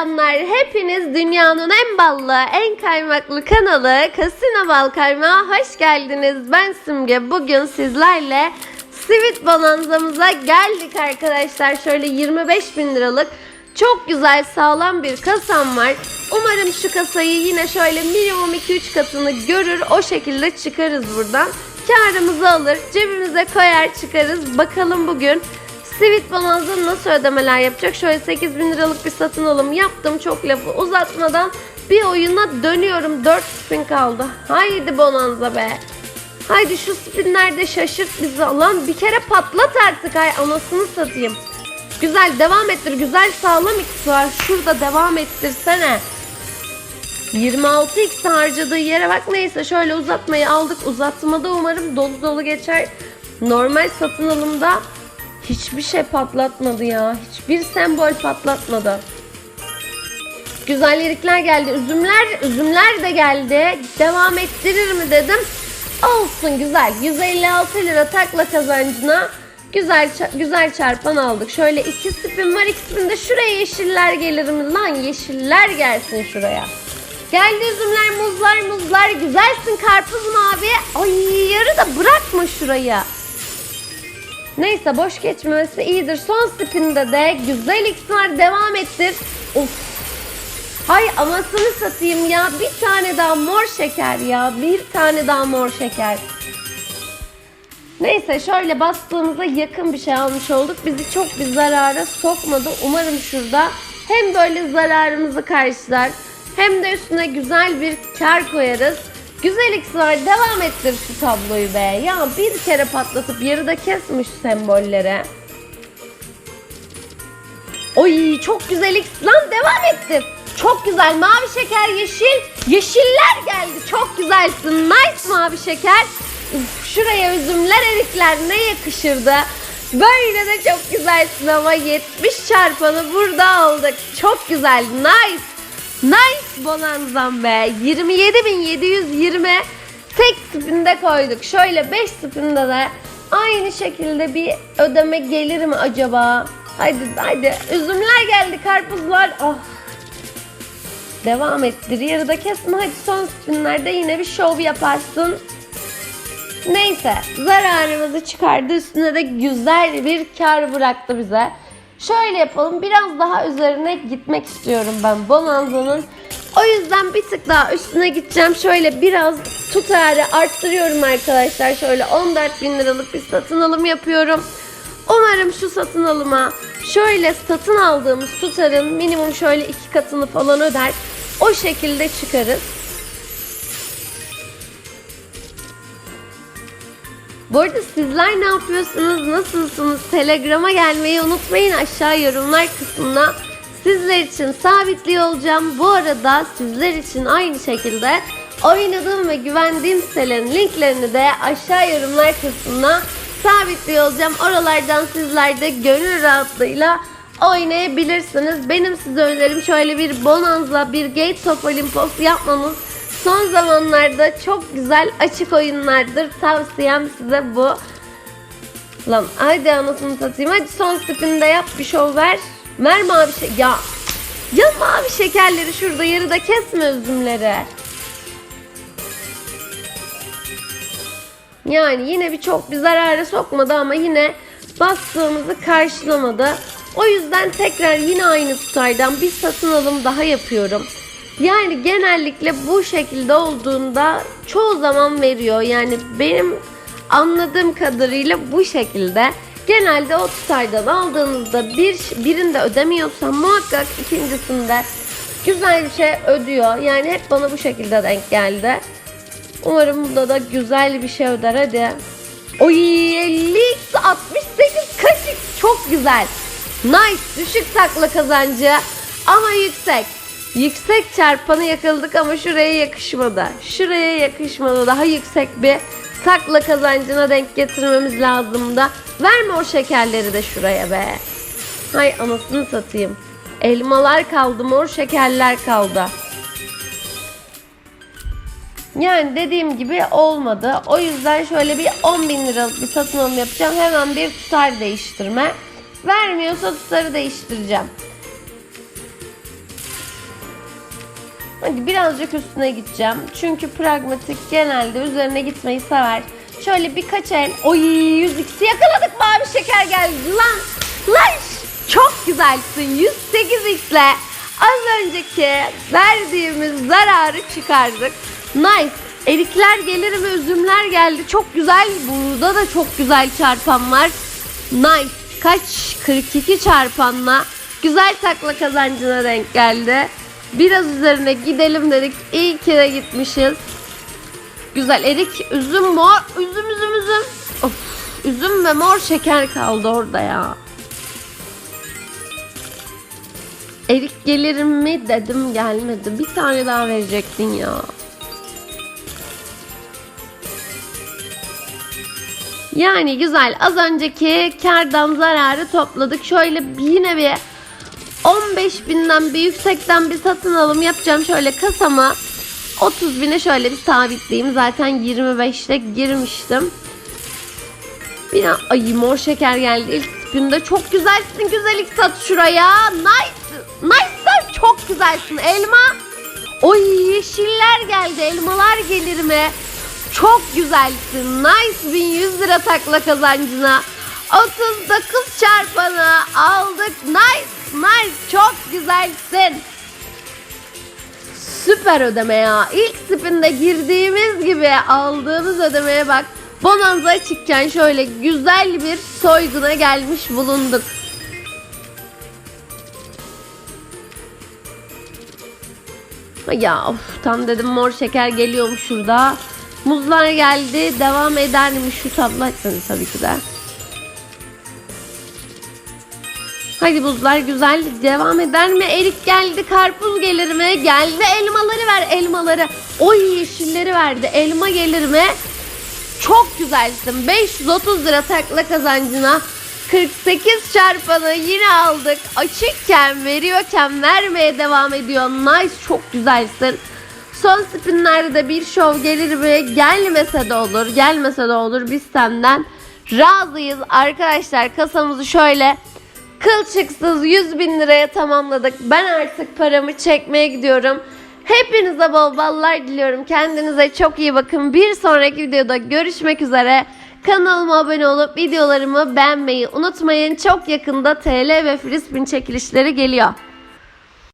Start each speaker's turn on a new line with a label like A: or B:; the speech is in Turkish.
A: canlar. Hepiniz dünyanın en ballı, en kaymaklı kanalı Kasino Bal Kaymağı hoş geldiniz. Ben Simge. Bugün sizlerle Sweet Bonanza'mıza geldik arkadaşlar. Şöyle 25 bin liralık çok güzel sağlam bir kasam var. Umarım şu kasayı yine şöyle minimum 2-3 katını görür. O şekilde çıkarız buradan. Karımızı alır, cebimize koyar çıkarız. Bakalım bugün Sweet Bonanza nasıl ödemeler yapacak? Şöyle 8 bin liralık bir satın alım yaptım. Çok lafı uzatmadan bir oyuna dönüyorum. 4 spin kaldı. Haydi Bonanza be. Haydi şu spinlerde şaşırt bizi. Lan bir kere patlat artık. Ay anasını satayım. Güzel devam ettir. Güzel sağlam x var. Şurada devam ettirsene. 26x harcadığı yere bak neyse şöyle uzatmayı aldık. Uzatmada umarım dolu dolu geçer. Normal satın alımda hiçbir şey patlatmadı ya. Hiçbir sembol patlatmadı. Güzel lirikler geldi. Üzümler, üzümler de geldi. Devam ettirir mi dedim. Olsun güzel. 156 lira takla kazancına güzel güzel çarpan aldık. Şöyle iki spin var. İkisinde şuraya yeşiller gelir mi? Lan yeşiller gelsin şuraya. Geldi üzümler, muzlar, muzlar. Güzelsin karpuz mavi. Ay yarı da bırakma şuraya. Neyse boş geçmemesi iyidir. Son spinde de güzel x'ler devam ettir. Of. Hay amasını satayım ya. Bir tane daha mor şeker ya. Bir tane daha mor şeker. Neyse şöyle bastığımıza yakın bir şey almış olduk. Bizi çok bir zarara sokmadı. Umarım şurada hem böyle zararımızı karşılar hem de üstüne güzel bir kar koyarız. Güzel var devam ettir şu tabloyu be. Ya bir kere patlatıp yarıda kesmiş sembolleri. Oy çok güzel X lan devam ettir. Çok güzel mavi şeker yeşil. Yeşiller geldi çok güzelsin. Nice mavi şeker. Uf, şuraya üzümler erikler ne yakışırdı. Böyle de çok güzelsin ama 70 çarpanı burada aldık. Çok güzel nice. Nice bonanzam be. 27.720 tek spinde koyduk. Şöyle 5 spinde de aynı şekilde bir ödeme gelir mi acaba? Haydi haydi. Üzümler geldi karpuzlar. Oh. Devam ettir. Yarıda kesme. Hadi son spinlerde yine bir şov yaparsın. Neyse zararımızı çıkardı üstüne de güzel bir kar bıraktı bize. Şöyle yapalım biraz daha üzerine gitmek istiyorum ben Bonanza'nın. O yüzden bir tık daha üstüne gideceğim. Şöyle biraz tutarı arttırıyorum arkadaşlar. Şöyle 14 bin liralık bir satın alım yapıyorum. Umarım şu satın alıma şöyle satın aldığımız tutarın minimum şöyle iki katını falan öder. O şekilde çıkarız. Bu arada sizler ne yapıyorsunuz? Nasılsınız? Telegram'a gelmeyi unutmayın aşağı yorumlar kısmına. Sizler için sabitliyor olacağım. Bu arada sizler için aynı şekilde oynadığım ve güvendiğim sitelerin linklerini de aşağı yorumlar kısmına sabitliyor olacağım. Oralardan sizler de gönül rahatlığıyla oynayabilirsiniz. Benim size önerim şöyle bir Bonanza, bir Gate Top Olympus yapmanız. Son zamanlarda çok güzel açık oyunlardır. Tavsiyem size bu. Lan haydi anasını satayım. Hadi son spinde yap bir şov ver. Ver mavi şey. Ya. Ya mavi şekerleri şurada yarıda kesme üzümleri. Yani yine bir çok bir zarara sokmadı ama yine bastığımızı karşılamadı. O yüzden tekrar yine aynı tutardan bir satın alım daha yapıyorum. Yani genellikle bu şekilde olduğunda çoğu zaman veriyor. Yani benim anladığım kadarıyla bu şekilde. Genelde o tutardan aldığınızda bir birinde ödemiyorsa muhakkak ikincisinde güzel bir şey ödüyor. Yani hep bana bu şekilde denk geldi. Umarım bunda da güzel bir şey öder hadi. Oy 50 68 kaşık çok güzel. Nice düşük takla kazancı ama yüksek. Yüksek çarpanı yakaladık ama şuraya yakışmadı. Şuraya yakışmadı. Daha yüksek bir takla kazancına denk getirmemiz lazım da. Verme o şekerleri de şuraya be. Hay anasını satayım. Elmalar kaldı, mor şekerler kaldı. Yani dediğim gibi olmadı. O yüzden şöyle bir 10 bin liralık bir satın alım yapacağım. Hemen bir tutar değiştirme. Vermiyorsa tutarı değiştireceğim. Hadi birazcık üstüne gideceğim. Çünkü pragmatik genelde üzerine gitmeyi sever. Şöyle birkaç el. Oy 100x'i yakaladık mavi şeker geldi lan. Lan çok güzelsin 108x'le. Az önceki verdiğimiz zararı çıkardık. Nice. Erikler gelir mi üzümler geldi. Çok güzel. Burada da çok güzel çarpan var. Nice. Kaç? 42 çarpanla güzel takla kazancına denk geldi. Biraz üzerine gidelim dedik. İyi ki de gitmişiz. Güzel erik, üzüm, mor, üzüm, üzüm, üzüm. Of, üzüm ve mor şeker kaldı orada ya. Erik gelir mi dedim gelmedi. Bir tane daha verecektin ya. Yani güzel. Az önceki kardan zararı topladık. Şöyle yine bir 15 binden bir yüksekten bir satın alım yapacağım. Şöyle kasama 30 bine şöyle bir sabitleyeyim. Zaten 25'te girmiştim. Bir an- ay mor şeker geldi ilk tipinde. Çok güzelsin güzellik sat şuraya. Nice. Nice sen çok güzelsin. Elma. Oy yeşiller geldi. Elmalar gelir mi? Çok güzelsin. Nice 1100 lira takla kazancına. 39 çarpanı aldık. Nice. Nice. Çok güzelsin. Süper ödeme ya. İlk spinde girdiğimiz gibi aldığımız ödemeye bak. Bonanza açıkken şöyle güzel bir soyguna gelmiş bulunduk. Ya of tam dedim mor şeker geliyormuş şurada. Muzlar geldi. Devam eder mi şu tablo tabii ki de. Hadi buzlar güzel devam eder mi? Erik geldi, karpuz gelir mi? Geldi elmaları ver elmaları. Oy yeşilleri verdi. Elma gelir mi? Çok güzelsin. 530 lira takla kazancına 48 çarpanı yine aldık. Açıkken veriyorken vermeye devam ediyor. Nice çok güzelsin. Son spinlerde de bir şov gelir mi? Gelmese de olur. Gelmese de olur. Biz senden razıyız. Arkadaşlar kasamızı şöyle kılçıksız 100 bin liraya tamamladık. Ben artık paramı çekmeye gidiyorum. Hepinize bol ballar diliyorum. Kendinize çok iyi bakın. Bir sonraki videoda görüşmek üzere. Kanalıma abone olup videolarımı beğenmeyi unutmayın. Çok yakında TL ve Frisbee çekilişleri geliyor.